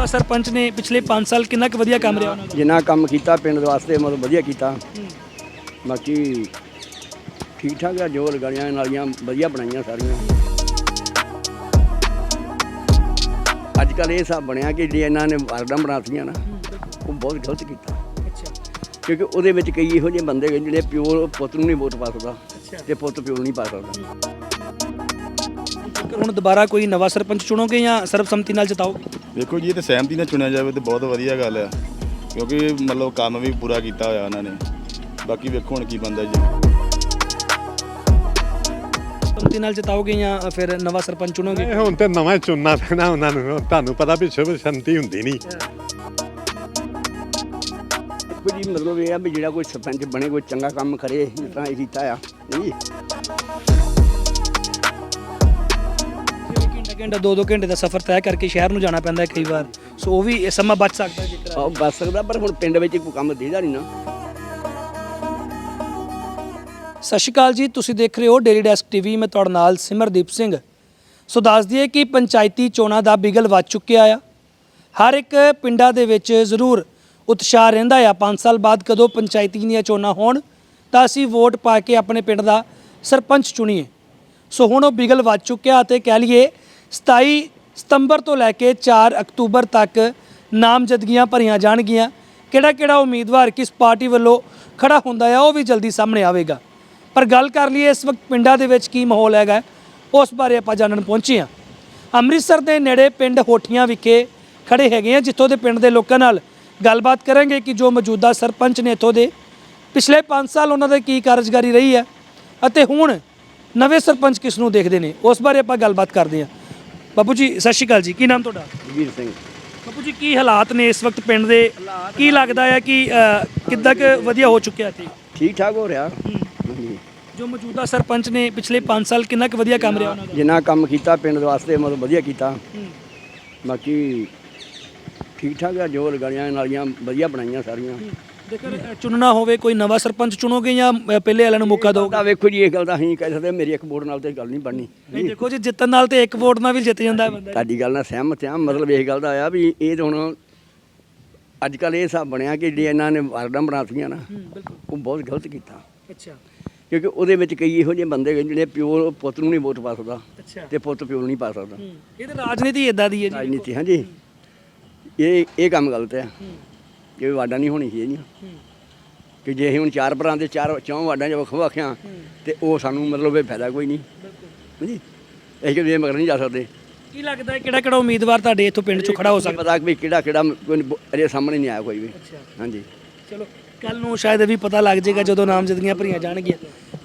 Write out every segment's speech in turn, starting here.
ਮੌਜੂਦਾ ਸਰਪੰਚ ਨੇ ਪਿਛਲੇ 5 ਸਾਲ ਕਿੰਨਾ ਕੁ ਵਧੀਆ ਕੰਮ ਰਿਹਾ? ਉਹਨਾਂ ਦਾ ਜਿੰਨਾ ਕੰਮ ਕੀਤਾ ਪਿੰਡ ਦੇ ਵਾਸਤੇ ਮਤਲਬ ਵਧੀਆ ਕੀਤਾ। ਬਾਕੀ ਠੀਕ ਠਾਕ ਆ ਜੋ ਲਗਾਈਆਂ ਨਾਲੀਆਂ ਵਧੀਆ ਬਣਾਈਆਂ ਸਾਰੀਆਂ। ਅੱਜ ਕੱਲ ਇਹ ਹਿਸਾਬ ਬਣਿਆ ਕਿ ਜੇ ਇਹਨਾਂ ਨੇ ਵਾਰਡਾਂ ਬਣਾਤੀਆਂ ਨਾ ਉਹ ਬਹੁਤ ਗਲਤ ਕੀਤਾ। ਕਿਉਂਕਿ ਉਹਦੇ ਵਿੱਚ ਕਈ ਇਹੋ ਜਿਹੇ ਬੰਦੇ ਹੈਗੇ ਜਿਹੜੇ ਪਿਓ ਪੁੱਤ ਨੂੰ ਨਹੀਂ ਵੋਟ ਪਾ ਸਕਦਾ ਤੇ ਪੁੱਤ ਪਿਓ ਨੂੰ ਨਹੀਂ ਪਾ ਸਕਦਾ। ਹੁਣ ਦੁਬਾਰਾ ਕੋਈ ਨਵਾਂ ਸਰਪੰਚ ਚੁਣੋਗੇ ਜਾਂ ਸਰਬਸੰਮਤੀ ਨਾਲ ਜਿਤਾਓਗੇ? ਦੇਖੋ ਜੀ ਇਹ ਤੇ ਸਹਿਮਤੀ ਨਾਲ ਚੁਣਿਆ ਜਾਵੇ ਤੇ ਬਹੁਤ ਵਧੀਆ ਗੱਲ ਆ। ਕਿਉਂਕਿ ਮਤਲਬ ਕੰਮ ਵੀ ਪੂਰਾ ਕੀਤਾ ਹੋਇਆ ਉਹਨਾਂ ਨੇ। ਬਾਕੀ ਵੇਖੋ ਹੁਣ ਕੀ ਬੰਦਾ ਜੀ। ਸਰਬਸੰਮਤੀ ਨਾਲ ਜਿਤਾਓਗੇ ਜਾਂ ਫਿਰ ਨਵਾਂ ਸਰਪੰਚ ਚੁਣੋਗੇ? ਇਹ ਹੁਣ ਤੇ ਨਵਾਂ ਹੀ ਚੁਣਨਾ ਪੈਣਾ ਉਹਨਾਂ ਨੂੰ। ਤੁਹਾਨੂੰ ਪਤਾ ਵੀ ਸ਼ੁਭ ਸ਼ਾਂਤੀ ਹੁੰਦੀ ਨਹੀਂ। ਦੇਖੋ ਜੀ ਮਤਲਬ ਇਹ ਆ ਵੀ ਜਿਹੜਾ ਕੋਈ ਸਰਪੰਚ ਬਣੇ ਕੋਈ ਚੰਗਾ ਕੰਮ ਕਰੇ ਤਰ੍ਹਾਂ ਇਹ ਕੀਤਾ ਆ। ਨਹੀਂ ਘੰਟਾ ਘੰਟਾ ਦੋ ਦੋ ਘੰਟੇ ਦਾ ਸਫ਼ਰ ਤੈਅ ਕਰਕੇ ਸ਼ਹਿਰ ਨੂੰ ਜਾਣਾ ਪੈਂਦਾ ਹੈ ਕਈ ਵਾਰ। ਸੋ ਉਹ ਵੀ ਇਹ ਸਮਾਂ ਬਚ ਸਕਦਾ ਜੇਕਰ ਉਹ ਬਚ ਸਕਦਾ ਪਰ ਹੁਣ ਪਿੰਡ ਵਿੱਚ ਕੋਈ ਕੰਮ ਦੇਦਾ ਨਹੀਂ ਨਾ। ਸਤਿ ਸ਼੍ਰੀ ਅਕਾਲ ਜੀ ਤੁਸੀਂ ਦੇਖ ਰਹੇ ਹੋ ਡੇਲੀ ਡੈਸਕ ਟੀਵੀ ਮੈਂ ਤੁਹਾਡੇ ਨਾਲ ਸਿਮਰਦੀਪ ਸਿੰਘ। ਸੋ ਦੱਸ ਦਈਏ ਕਿ ਪੰਚਾਇਤੀ ਚੋਣਾਂ ਦਾ ਬਿਗਲ ਵੱਜ ਚੁੱਕਿਆ ਆ। ਹਰ ਇੱਕ ਪਿੰਡਾਂ ਦੇ ਵਿੱਚ ਜ਼ਰੂਰ ਉਤਸ਼ਾਹ ਰਹਿੰਦਾ ਆ। 5 ਸਾਲ ਬਾਅਦ ਕਦੋਂ ਪੰਚਾਇਤੀ ਦੀਆਂ ਚੋਣਾਂ ਹੋਣ ਤਾਂ ਅਸੀਂ ਵੋਟ ਪਾ ਕੇ ਆਪਣੇ ਪਿੰਡ ਦਾ ਸਰਪੰਚ ਚੁਣੀਏ। ਸੋ ਹੁਣ ਉਹ ਬਿਗਲ ਵੱਜ ਚੁੱਕਿਆ ਅਤੇ ਕਹਿ ਲਈਏ 27 ਸਤੰਬਰ ਤੋਂ ਲੈ ਕੇ 4 ਅਕਤੂਬਰ ਤੱਕ ਨਾਮਜ਼ਦਗੀਆਂ ਭਰੀਆਂ ਜਾਣਗੀਆਂ। ਕਿਹੜਾ ਕਿਹੜਾ ਉਮੀਦਵਾਰ ਕਿਸ ਪਾਰਟੀ ਵੱਲੋਂ ਖੜਾ ਹੁੰਦਾ ਆ, ਉਹ ਵੀ ਜਲਦੀ ਸਾਹਮਣੇ ਆਵੇਗਾ। ਪਰ ਗੱਲ ਕਰ ਲਈਏ, ਇਸ ਵਕਤ ਪਿੰਡਾਂ ਦੇ ਵਿੱਚ ਕੀ ਮਾਹੌਲ ਹੈਗਾ, ਉਸ ਬਾਰੇ ਆਪਾਂ ਜਾਣਨ ਪਹੁੰਚੇ ਹਾਂ। ਅੰਮ੍ਰਿਤਸਰ ਦੇ ਨੇੜੇ ਪਿੰਡ ਹੋਠੀਆਂ ਵਿਖੇ ਖੜੇ ਹੈਗੇ ਆ, ਜਿੱਥੋਂ ਦੇ ਪਿੰਡ ਦੇ ਲੋਕਾਂ ਨਾਲ ਗੱਲਬਾਤ ਕਰਾਂਗੇ ਕਿ ਜੋ ਮੌਜੂਦਾ ਸਰਪੰਚ ਨੇ ਇੱਥੋਂ ਦੇ। ਪਿਛਲੇ 5 ਸਾਲ ਉਹਨਾਂ ਦੀ ਕੀ ਕਾਰਜਕਾਰੀ ਰਹੀ ਹੈ, ਅਤੇ ਹੁਣ ਨਵੇਂ ਸਰਪੰਚ ਕਿਸ ਨੂੰ ਦੇਖਦੇ ਨੇ, ਉਸ ਬਾਰੇ ਆਪਾਂ ਗੱਲਬਾਤ ਕਰਦੇ ਹਾਂ। ਬਾਪੂ ਜੀ ਸਤਿ ਸ਼੍ਰੀ ਅਕਾਲ ਜੀ। ਕੀ ਨਾਮ ਤੁਹਾਡਾ? ਵੀਰ ਸਿੰਘ। ਬਾਪੂ ਜੀ ਕੀ ਹਾਲਾਤ ਨੇ ਇਸ ਵਕਤ ਪਿੰਡ ਦੇ? ਕੀ ਲੱਗਦਾ ਹੈ ਕਿ ਅ, ਕਿੱਦਾਂ ਕੁ ਵਧੀਆ ਹੋ ਚੁੱਕਿਆ ਇੱਥੇ? ਠੀਕ ਠਾਕ ਹੋ ਰਿਹਾ। ਹਾਂਜੀ। ਜੋ ਮੌਜੂਦਾ ਸਰਪੰਚ ਨੇ ਪਿਛਲੇ 5 ਸਾਲ ਕਿੰਨਾ ਕੁ ਵਧੀਆ ਕੰਮ ਰਿਹਾ ਉਹਨਾਂ ਦਾ? ਜਿੰਨਾ ਕੰਮ ਕੀਤਾ ਪਿੰਡ ਦੇ ਵਾਸਤੇ ਮਤਲਬ ਵਧੀਆ ਕੀਤਾ। ਬਾਕੀ ਠੀਕ ਠਾਕ ਆ ਜੋ ਲਗਾਈਆਂ ਨਾਲੀਆਂ ਵਧੀਆ ਬਣਾਈਆਂ ਸਾਰੀਆਂ। ਜੇਕਰ ਚੁਣਨਾ ਹੋਵੇ ਕੋਈ ਨਵਾਂ ਸਰਪੰਚ ਚੁਣੋਗੇ ਜਾਂ ਪਹਿਲੇ ਵਾਲਿਆਂ ਨੂੰ ਮੌਕਾ ਦਿਓਗੇ ਤਾਂ ਵੇਖੋ ਜੀ ਇਹ ਗੱਲ ਤਾਂ ਅਸੀਂ ਕਹਿ ਸਕਦੇ ਮੇਰੀ ਇੱਕ ਵੋਟ ਨਾਲ ਤੇ ਗੱਲ ਨਹੀਂ ਬਣਨੀ। ਨਹੀਂ ਦੇਖੋ ਜੀ ਜਿੱਤਣ ਨਾਲ ਤੇ ਇੱਕ ਵੋਟ ਨਾਲ ਵੀ ਜਿੱਤ ਜਾਂਦਾ ਹੈ ਬੰਦਾ ਤੁਹਾਡੀ ਗੱਲ ਨਾਲ ਸਹਿਮਤ ਆ ਮਤਲਬ ਇਹ ਗੱਲ ਦਾ ਆ ਵੀ ਇਹ ਤਾਂ ਹੁਣ ਅੱਜ ਕੱਲ ਇਹ ਹਿਸਾਬ ਬਣਿਆ ਕਿ ਜੇ ਇਹਨਾਂ ਨੇ ਵਾਰਡਾਂ ਬਣਾਤੀਆਂ ਨਾ ਬਿਲਕੁਲ। ਉਹ ਬਹੁਤ ਗਲਤ ਕੀਤਾ। ਅੱਛਾ। ਕਿਉਂਕਿ ਉਹਦੇ ਵਿੱਚ ਕਈ ਇਹੋ ਜਿਹੇ ਬੰਦੇ ਹੈਗੇ ਜਿਹੜੇ ਪਿਓ ਪੁੱਤ ਨੂੰ ਨਹੀਂ ਵੋਟ ਪਾ ਸਕਦਾ ਅੱਛਾ। ਤੇ ਪੁੱਤ ਪਿਓ ਨੂੰ ਨਹੀਂ ਪਾ ਸਕਦਾ। ਇਹ ਤਾਂ ਰਾਜਨੀਤੀ ਇਦਾਂ ਦੀ ਹੈ ਜੀ। ਰਾਜਨੀਤੀ ਹਾਂਜੀ। ਇਹ ਇਹ ਕੰਮ ਗਲਤ ਹੈ। ਇਹ ਵਾਡਾ ਨਹੀਂ ਹੋਣੀ ਚਾਹੀਦੀ ਕਿ ਜੇ ਅਸੀਂ ਹੁਣ ਚਾਰ ਭਰਾ ਦੇ ਚਾਰ ਚੌਂ ਵਾਡਾਂ 'ਚ ਵੱਖੋ ਵੱਖਿਆ ਤੇ ਉਹ ਸਾਨੂੰ ਮਤਲਬ ਇਹ ਫਾਇਦਾ ਕੋਈ ਨਹੀਂ। ਹਾਂਜੀ? ਇਹ ਕਿ ਮਗਰ ਨਹੀਂ ਜਾ ਸਕਦੇ। ਕੀ ਲੱਗਦਾ ਹੈ ਕਿਹੜਾ ਕਿਹੜਾ ਉਮੀਦਵਾਰ ਤੁਹਾਡੇ ਇੱਥੋਂ ਪਿੰਡ ਚੋਂ ਖੜਾ ਹੋ ਸਕਦਾ? ਪਤਾ ਵੀ ਕਿਹੜਾ ਕਿਹੜਾ ਕੋਈ ਅਜੇ ਸਾਹਮਣੇ ਨਹੀਂ ਆਇਆ ਕੋਈ ਵੀ। ਅੱਛਾ। ਹਾਂਜੀ। ਚਲੋ ਕੱਲ ਨੂੰ ਸ਼ਾਇਦ ਇਹ ਵੀ ਪਤਾ ਲੱਗ ਜਾਏਗਾ ਜਦੋਂ ਨਾਮਜ਼ਦਗੀਆਂ ਭਰੀਆਂ ਜਾਣਗੀਆਂ।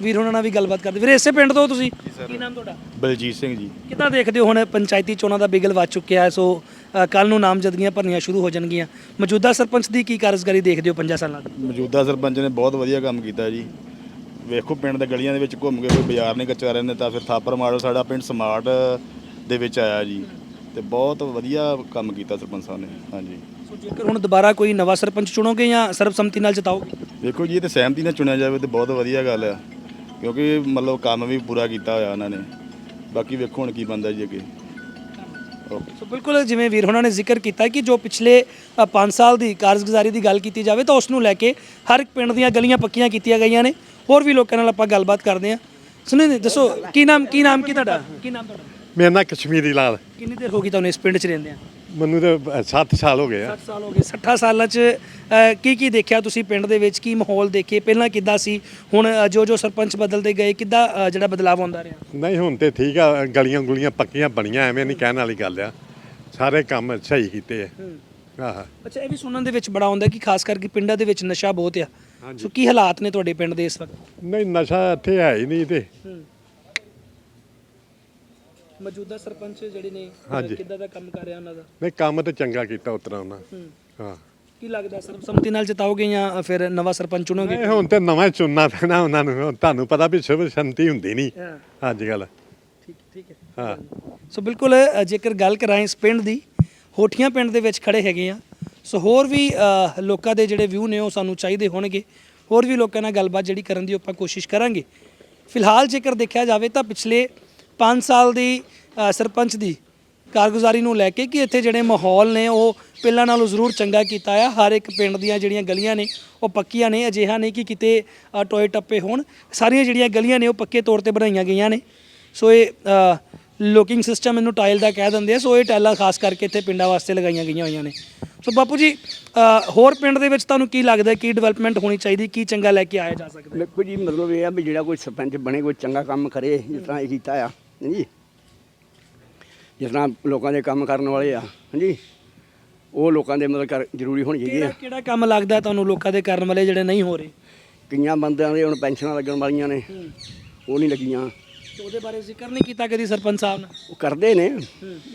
ਵੀਰ ਉਹਨਾਂ ਨਾਲ ਵੀ ਗੱਲਬਾਤ ਕਰਦੇ। ਵੀਰੇ ਇਸੇ ਪਿੰਡ ਤੋਂ ਹੋ ਤੁਸੀਂ? ਕੀ ਨਾਮ ਤੁਹਾਡਾ? ਬਲਜੀਤ ਸਿੰਘ ਜੀ। ਕਿੱਦਾਂ ਦੇਖਦੇ ਹੋ ਹੁਣ ਪੰਚਾਇਤੀ ਚੋਣਾਂ ਦਾ ਬਿਗਲ ਵੱਜ ਚੁੱਕਿਆ ਹੈ ਸੋ ਕੱਲ ਨੂੰ ਨਾਮਜ਼ਦਗੀਆਂ ਭਰਨੀਆਂ ਸ਼ੁਰੂ ਹੋ ਜਾਣਗੀਆਂ। ਮੌਜੂਦਾ ਸਰਪੰਚ ਦੀ ਕੀ ਕਾਰਜਕਾਰੀ ਦੇਖਦੇ ਹੋ 5 ਸਾਲਾਂ ਦੀ? ਮੌਜੂਦਾ ਸਰਪੰਚ ਨੇ ਬਹੁਤ ਵਧੀਆ ਕੰਮ ਕੀਤਾ ਜੀ। ਵੇਖੋ ਪਿੰਡ ਦੇ ਗਲੀਆਂ ਦੇ ਵਿੱਚ ਘੁੰਮ ਕੇ ਕੋਈ ਬਾਜ਼ਾਰ ਨਹੀਂ ਕੱਚਾ ਰਹਿੰਦੇ ਤਾਂ ਫਿਰ ਥਾਪਰ ਮਾਡਲ ਸਾਡਾ ਪਿੰਡ ਸਮਾਰਟ ਦੇ ਵਿੱਚ ਆਇਆ ਜੀ। ਤੇ ਬਹੁਤ ਵਧੀਆ ਕੰਮ ਕੀਤਾ ਸਰਪੰਚ ਸਾਹਿਬ ਨੇ ਹਾਂਜੀ। ਸੋ ਜੇਕਰ ਹੁਣ ਦੁਬਾਰਾ ਕੋਈ ਨਵਾਂ ਸਰਪੰਚ ਚੁਣੋਗੇ ਜਾਂ ਸਰਬਸੰਮਤੀ ਨਾਲ ਜਿਤਾਓਗੇ? ਵੇਖੋ ਜੀ ਇਹ ਤੇ ਸਹਿਮਤੀ ਨਾਲ ਚੁਣਿਆ ਜਾਵੇ ਤੇ ਬਹੁਤ ਵਧੀਆ ਗੱਲ ਆ। ਕਿਉਂਕਿ ਮਤਲਬ ਕੰਮ ਵੀ ਪੂਰਾ ਕੀਤਾ ਹੋਇਆ ਉਹਨਾਂ ਨੇ। ਬਾਕੀ ਵੇਖੋ ਹੁਣ ਕੀ ਬੰਦਾ ਜੀ ਅੱਗੇ। ਸੋ ਬਿਲਕੁਲ ਜਿਵੇਂ ਵੀਰ ਉਹਨਾਂ ਨੇ ਜ਼ਿਕਰ ਕੀਤਾ ਕਿ ਜੋ ਪਿਛਲੇ 5 ਸਾਲ ਦੀ ਕਾਰਜਗੁਜ਼ਾਰੀ ਦੀ ਗੱਲ ਕੀਤੀ ਜਾਵੇ ਤਾਂ ਉਸ ਨੂੰ ਲੈ ਕੇ ਹਰ ਇੱਕ ਪਿੰਡ ਦੀਆਂ ਗਲੀਆਂ ਪੱਕੀਆਂ ਕੀਤੀਆਂ ਗਈਆਂ ਨੇ। ਹੋਰ ਵੀ ਲੋਕਾਂ ਨਾਲ ਆਪਾਂ ਗੱਲਬਾਤ ਕਰਦੇ ਹਾਂ। ਸੁਣੇ ਦੱਸੋ ਕੀ ਨਾਮ ਕੀ ਨਾਮ ਕੀ ਤੁਹਾਡਾ? ਕੀ ਨਾਮ ਤੁਹਾਡਾ? ਮੇਰਾ ਨਾਂ ਕਸ਼ਮੀਰੀ ਲਾਲ। ਕਿੰਨੀ ਦੇਰ ਹੋ ਗਈ ਤੁਹਾਨੂੰ ਇਸ ਪਿੰਡ 'ਚ ਰਹਿੰਦੇ ਆ ਮੈਨੂੰ ਤੇ 7 ਸਾਲ ਹੋ ਗਏ ਆ। 60 ਸਾਲ ਹੋ ਗਏ 60 ਸਾਲਾਂ 'ਚ ਅ, ਕੀ ਕੀ ਦੇਖਿਆ ਤੁਸੀਂ ਪਿੰਡ ਦੇ ਵਿੱਚ? ਕੀ ਮਾਹੌਲ ਦੇਖੇ? ਪਹਿਲਾਂ ਕਿੱਦਾਂ ਸੀ? ਹੁਣ ਅ, ਜੋ ਜੋ ਸਰਪੰਚ ਬਦਲਦੇ ਗਏ ਕਿੱਦਾਂ ਅ, ਜਿਹੜਾ ਬਦਲਾਅ ਆਉਂਦਾ ਰਿਹਾ? ਨਹੀਂ ਹੁਣ ਤੇ ਠੀਕ ਆ ਗਲੀਆਂ ਗੁਲੀਆਂ ਪੱਕੀਆਂ ਬਣੀਆਂ ਐਵੇਂ ਨਹੀਂ ਕਹਿਣ ਵਾਲੀ ਗੱਲ ਆ। ਸਾਰੇ ਕੰਮ ਸਹੀ ਕੀਤੇ ਆ। ਆਹ। ਅੱਛਾ ਇਹ ਵੀ ਸੁਣਨ ਦੇ ਵਿੱਚ ਬੜਾ ਆਉਂਦਾ ਕਿ ਖਾਸ ਕਰਕੇ ਪਿੰਡਾਂ ਦੇ ਵਿੱਚ ਨਸ਼ਾ ਬਹੁਤ ਆ। ਸੋ ਕੀ ਹਾਲਾਤ ਨੇ ਤੁਹਾਡੇ ਪਿੰਡ ਦੇ ਇਸ ਵਕਤ? ਨਹੀਂ ਨਸ਼ਾ ਇੱਥੇ ਹੈ ਹੀ ਨਹੀਂ ਤੇ। ਮੌਜੂਦਾ ਸਰਪੰਚ ਜਿਹੜੇ ਨੇ ਹਾਂਜੀ। ਕਿੱਦਾਂ ਦਾ ਕੰਮ ਕਰ ਰਿਹਾ ਉਹਨਾਂ ਦਾ? ਨਹੀਂ ਕੰਮ ਤੇ ਚੰਗਾ ਕੀਤਾ ਉਤਰਾ ਉਹਨਾਂ ਹਾਂ। ਕੀ ਲੱਗਦਾ ਸਰਬਸੰਮਤੀ ਨਾਲ ਜਿਤਾਓਗੇ ਜਾਂ ਫਿਰ ਨਵਾਂ ਸਰਪੰਚ ਚੁਣੋਗੇ? ਨਹੀਂ ਹੁਣ ਤੇ ਨਵਾਂ ਚੁਣਨਾ ਪੈਣਾ ਉਹਨਾਂ ਨੂੰ। ਹੁਣ ਤੁਹਾਨੂੰ ਪਤਾ ਵੀ ਸ਼ੁਭ ਸ਼ਾਂਤੀ ਹੁੰਦੀ ਨਹੀਂ। ਹਾਂ। ਅੱਜ ਕੱਲ ਠੀਕ ਠੀਕ ਹੈ। ਹਾਂ। ਸੋ ਬਿਲਕੁਲ ਅ, ਜੇਕਰ ਗੱਲ ਕਰਾਂ ਇਸ ਪਿੰਡ ਦੀ ਹੋਠੀਆਂ ਪਿੰਡ ਦੇ ਵਿੱਚ ਖੜੇ ਹੈਗੇ ਆ। ਸੋ ਹੋਰ ਵੀ ਅ, ਲੋਕਾਂ ਦੇ ਜਿਹੜੇ ਵਿਊ ਨੇ ਉਹ ਸਾਨੂੰ ਚਾਹੀਦੇ ਹੋਣਗੇ। ਹੋਰ ਵੀ ਲੋਕਾਂ ਨਾਲ ਗੱਲਬਾਤ ਜਿਹੜੀ ਕਰਨ ਦੀ ਆਪਾਂ ਕੋਸ਼ਿਸ਼ ਕਰਾਂਗੇ। ਫਿਲਹਾਲ ਜੇਕਰ ਦੇਖਿਆ ਜਾਵੇ ਤਾਂ ਪਿਛਲੇ 5 ਸਾਲ ਦੀ ਸਰਪੰਚ ਦੀ ਕਾਰਗੁਜ਼ਾਰੀ ਨੂੰ ਲੈ ਕੇ ਕਿ ਇੱਥੇ ਜਿਹੜੇ ਮਾਹੌਲ ਨੇ, ਉਹ ਪਹਿਲਾਂ ਨਾਲੋਂ ਜ਼ਰੂਰ ਚੰਗਾ ਕੀਤਾ ਆ। ਹਰ ਇੱਕ ਪਿੰਡ ਦੀਆਂ ਜਿਹੜੀਆਂ ਗਲੀਆਂ ਨੇ, ਉਹ ਪੱਕੀਆਂ ਨੇ। ਅਜਿਹਾ ਨਹੀਂ ਕਿ ਕਿਤੇ ਟੋਏ ਟੱਪੇ ਹੋਣ। ਸਾਰੀਆਂ ਜਿਹੜੀਆਂ ਗਲੀਆਂ ਨੇ, ਉਹ ਪੱਕੇ ਤੌਰ ਤੇ ਬਣਾਈਆਂ ਗਈਆਂ ਨੇ। ਸੋ ਇਹ ਲੋਕਿੰਗ ਸਿਸਟਮ ਇਹਨੂੰ ਟਾਇਲ ਦਾ ਕਹਿ ਦਿੰਦੇ ਆ। ਸੋ ਇਹ ਟਾਇਲਾਂ ਖਾਸ ਕਰਕੇ ਇੱਥੇ ਪਿੰਡਾਂ ਵਾਸਤੇ ਲਗਾਈਆਂ ਗਈਆਂ ਹੋਈਆਂ ਨੇ। ਸੋ ਬਾਪੂ ਜੀ ਹੋਰ ਪਿੰਡ ਦੇ ਵਿੱਚ ਤੁਹਾਨੂੰ ਕੀ ਲੱਗਦਾ ਕੀ ਡਿਵੈਲਪਮੈਂਟ ਹੋਣੀ ਚਾਹੀਦੀ? ਕੀ ਚੰਗਾ ਲੈ ਕੇ ਆਇਆ ਜਾ ਸਕਦਾ ਦੇਖੋ ਜੀ, ਮਤਲਬ ਇਹ ਆ ਵੀ ਜਿਹੜਾ ਕੋਈ ਸਰਪੰਚ ਬਣੇ, ਕੋਈ ਚੰਗਾ ਕੰਮ ਕਰੇ, ਜਿਸ ਤਰ੍ਹਾਂ ਇਹ ਕੀਤਾ ਆ। ਹਾਂਜੀ। ਜਿਸ ਤਰ੍ਹਾਂ ਲੋਕਾਂ ਦੇ ਕੰਮ ਕਰਨ ਵਾਲੇ ਆ ਹਾਂਜੀ। ਉਹ ਲੋਕਾਂ ਦੇ ਮਤਲਬ ਕਰ ਜ਼ਰੂਰੀ ਹੋਣੀ ਚਾਹੀਦੀ ਕਿਹੜਾ ਆ। ਕਿਹੜਾ ਕੰਮ ਲੱਗਦਾ ਤੁਹਾਨੂੰ ਲੋਕਾਂ ਦੇ ਕਰਨ ਵਾਲੇ ਜਿਹੜੇ ਨਹੀਂ ਹੋ ਰਹੇ? ਕਈਆਂ ਬੰਦਿਆਂ ਦੇ ਹੁਣ ਪੈਨਸ਼ਨਾਂ ਲੱਗਣ ਵਾਲੀਆਂ ਨੇ। ਉਹ ਨਹੀਂ ਲੱਗੀਆਂ। ਤੇ ਉਹਦੇ ਬਾਰੇ ਜ਼ਿਕਰ ਨਹੀਂ ਕੀਤਾ ਕਦੀ ਸਰਪੰਚ ਸਾਹਿਬ ਨੇ ਉਹ ਕਰਦੇ ਨੇ।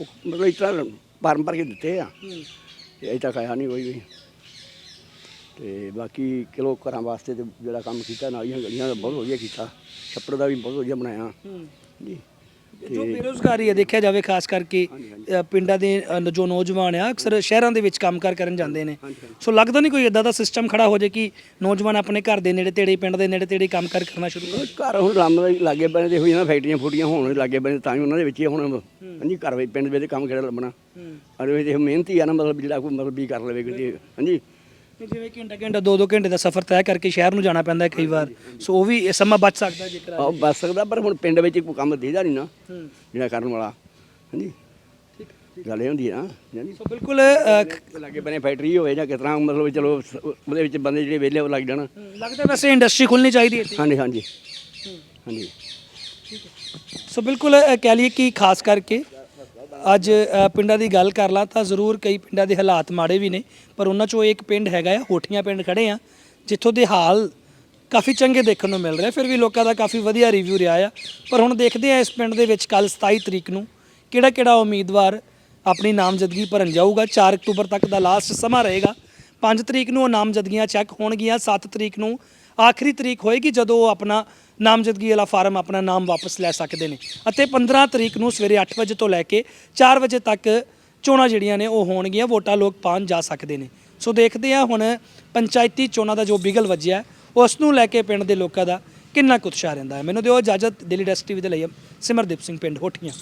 ਉਹ ਮਤਲਬ ਇਸ ਤਰ੍ਹਾਂ ਫਾਰਮ ਭਰ ਕੇ ਦਿੱਤੇ ਆ। ਤੇ ਅਜੇ ਤੱਕ ਆਇਆ ਨਹੀਂ ਕੋਈ ਵੀ। ਤੇ ਬਾਕੀ ਕਿਲੋ ਘਰਾਂ ਵਾਸਤੇ ਤੇ ਜਿਹੜਾ ਕੰਮ ਕੀਤਾ ਨਾਲੀਆਂ ਗਲੀਆਂ ਦਾ ਬਹੁਤ ਵਧੀਆ ਕੀਤਾ। ਛੱਪੜ ਦਾ ਵੀ ਬਹੁਤ ਵਧੀਆ ਬਣਾਇਆ। ਜੀ। ਜੋ ਬੇਰੋਜ਼ਗਾਰੀ ਹੈ ਦੇਖਿਆ ਜਾਵੇ ਖਾਸ ਕਰਕੇ ਅ, ਪਿੰਡਾਂ ਦੇ ਅ, ਜੋ ਨੌਜਵਾਨ ਆ ਅਕਸਰ ਸ਼ਹਿਰਾਂ ਦੇ ਵਿੱਚ ਕੰਮਕਾਰ ਕਰਨ ਜਾਂਦੇ ਨੇ। ਸੋ ਲੱਗਦਾ ਨਹੀਂ ਕੋਈ ਇਦਾਂ ਦਾ ਸਿਸਟਮ ਖੜਾ ਹੋ ਜੇ ਕਿ ਨੌਜਵਾਨ ਆਪਣੇ ਘਰ ਦੇ ਨੇੜੇ ਤੇੜੇ ਪਿੰਡ ਦੇ ਨੇੜੇ ਤੇੜੇ ਕੰਮਕਾਰ ਕਰਨਾ ਸ਼ੁਰੂ ਕਰ। ਘਰ ਹੁਣ ਰੰਮ ਦੇ ਲਾਗੇ ਬਣੇ ਦੇ ਹੋਈ ਨਾ ਫੈਕਟਰੀਆਂ ਫੂਟੀਆਂ ਹੋਣ ਲਾਗੇ ਬਣੇ ਤਾਂ ਹੀ ਉਹਨਾਂ ਦੇ ਵਿੱਚ ਹੀ ਹੁਣ ਹਾਂਜੀ ਘਰ ਵਿੱਚ ਪਿੰਡ ਵਿੱਚ ਕੰਮ ਕਿਹੜਾ ਲੱਭਣਾ। ਅਰੇ ਇਹ ਮਿਹਨਤੀ ਆ ਨਾ ਮਤਲਬ ਜਿਹੜਾ ਕੋਈ ਮਤਲਬ ਵੀ ਕਰ ਲਵੇ ਕਿਤੇ ਹਾਂਜੀ। ਜਿਵੇਂ ਘੰਟਾ ਘੰਟਾ ਦੋ ਦੋ ਘੰਟੇ ਦਾ ਸਫ਼ਰ ਤੈਅ ਕਰਕੇ ਸ਼ਹਿਰ ਨੂੰ ਜਾਣਾ ਪੈਂਦਾ ਹੈ ਕਈ ਵਾਰ। ਸੋ ਉਹ ਵੀ ਇਹ ਸਮਾਂ ਬਚ ਸਕਦਾ ਜੇਕਰ ਆਹ ਬਸ ਸਕਦਾ ਪਰ ਹੁਣ ਪਿੰਡ ਵਿੱਚ ਕੋਈ ਕੰਮ ਦੇਦਾ ਨਹੀਂ ਨਾ ਜਿਹੜਾ ਕਰਨ ਵਾਲਾ ਹਾਂਜੀ। ਗੱਲ ਇਹ ਹੁੰਦੀ ਆ ਹਾਂਜੀ। ਸੋ ਬਿਲਕੁਲ ਅ, ਖ- ਲਾਗੇ ਬਣੇ ਫੈਕਟਰੀ ਹੋਵੇ ਜਾਂ ਕਿਸ ਤਰ੍ਹਾਂ ਮਤਲਬ ਚਲੋ ਸ- ਉਹਦੇ ਵਿੱਚ ਬੰਦੇ ਜਿਹੜੇ ਵਿਹਲੇ ਉਹ ਲੱਗ ਜਾਣ। ਲੱਗਦਾ ਵੈਸੇ ਇੰਡਸਟਰੀ ਖੁੱਲਣੀ ਚਾਹੀਦੀ ਹੈ ਇੱਥੇ। ਹਾਂਜੀ ਹਾਂਜੀ। ਹਾਂਜੀ। ਸੋ ਬਿਲਕੁਲ ਅ, ਕਹਿ ਲਈਏ ਕਿ ਖਾਸ ਕਰਕੇ ਅੱਜ ਪਿੰਡਾਂ ਦੀ ਗੱਲ ਕਰ ਲਾਂ ਤਾਂ ਜ਼ਰੂਰ ਕਈ ਪਿੰਡਾਂ ਦੇ ਹਾਲਾਤ ਮਾੜੇ ਵੀ ਨੇ, ਪਰ ਉਹਨਾਂ ਚੋਂ ਇੱਕ ਪਿੰਡ ਹੈਗਾ ਆ, ਹੋਠੀਆਂ ਪਿੰਡ ਖੜੇ ਆ, ਜਿੱਥੋਂ ਦੇ ਹਾਲ ਕਾਫੀ ਚੰਗੇ ਦੇਖਣ ਨੂੰ ਮਿਲ ਰਿਹਾ ਫਿਰ ਵੀ ਲੋਕਾਂ ਦਾ ਕਾਫੀ ਵਧੀਆ ਰਿਵਿਊ ਰਿਹਾ ਆ। ਪਰ ਹੁਣ ਦੇਖਦੇ ਆ ਇਸ ਪਿੰਡ ਦੇ ਵਿੱਚ ਕੱਲ 27 ਤਰੀਕ ਨੂੰ ਕਿਹੜਾ ਕਿਹੜਾ ਉਮੀਦਵਾਰ ਆਪਣੀ ਨਾਮਜ਼ਦਗੀ ਭਰਨ ਜਾਊਗਾ। 4 ਅਕਤੂਬਰ ਤੱਕ ਦਾ ਲਾਸਟ ਸਮਾਂ ਰਹੇਗਾ। 5 ਤਰੀਕ ਨੂੰ ਉਹ ਨਾਮਜ਼ਦਗੀਆਂ ਚੈੱਕ ਹੋਣਗੀਆਂ। 7 ਤਰੀਕ ਨੂੰ ਆਖਰੀ ਤਰੀਕ ਹੋਏਗੀ ਜਦੋਂ ਉਹ ਆਪਣਾ ਨਾਮਜ਼ਦਗੀ ਵਾਲਾ ਫਾਰਮ ਆਪਣਾ ਨਾਮ ਵਾਪਸ ਲੈ ਸਕਦੇ ਨੇ। ਅਤੇ 15 ਤਰੀਕ ਨੂੰ ਸਵੇਰੇ 8 ਵਜੇ ਤੋਂ ਲੈ ਕੇ 4 ਵਜੇ ਤੱਕ ਚੋਣਾਂ ਜਿਹੜੀਆਂ ਨੇ ਉਹ ਹੋਣਗੀਆਂ, ਵੋਟਾਂ ਲੋਕ ਪਾਉਣ ਜਾ ਸਕਦੇ ਨੇ। ਸੋ ਦੇਖਦੇ ਆ ਹੁਣ ਪੰਚਾਇਤੀ ਚੋਣਾਂ ਦਾ ਜੋ ਬਿਗਲ ਵੱਜਿਆ, ਉਸ ਨੂੰ ਲੈ ਕੇ ਪਿੰਡ ਦੇ ਲੋਕਾਂ ਦਾ ਕਿੰਨਾ ਕੁ ਉਤਸ਼ਾਹ ਰਹਿੰਦਾ ਹੈ। ਮੈਨੂੰ ਦਿਓ ਇਜਾਜ਼ਤ, ਦਿੱਲੀ ਡੈਸਕ ਟੀਵੀ ਦੇ ਲਈ ਸਿਮਰਦੀਪ ਸਿੰਘ, ਪਿੰਡ ਹੋਠੀਆਂ।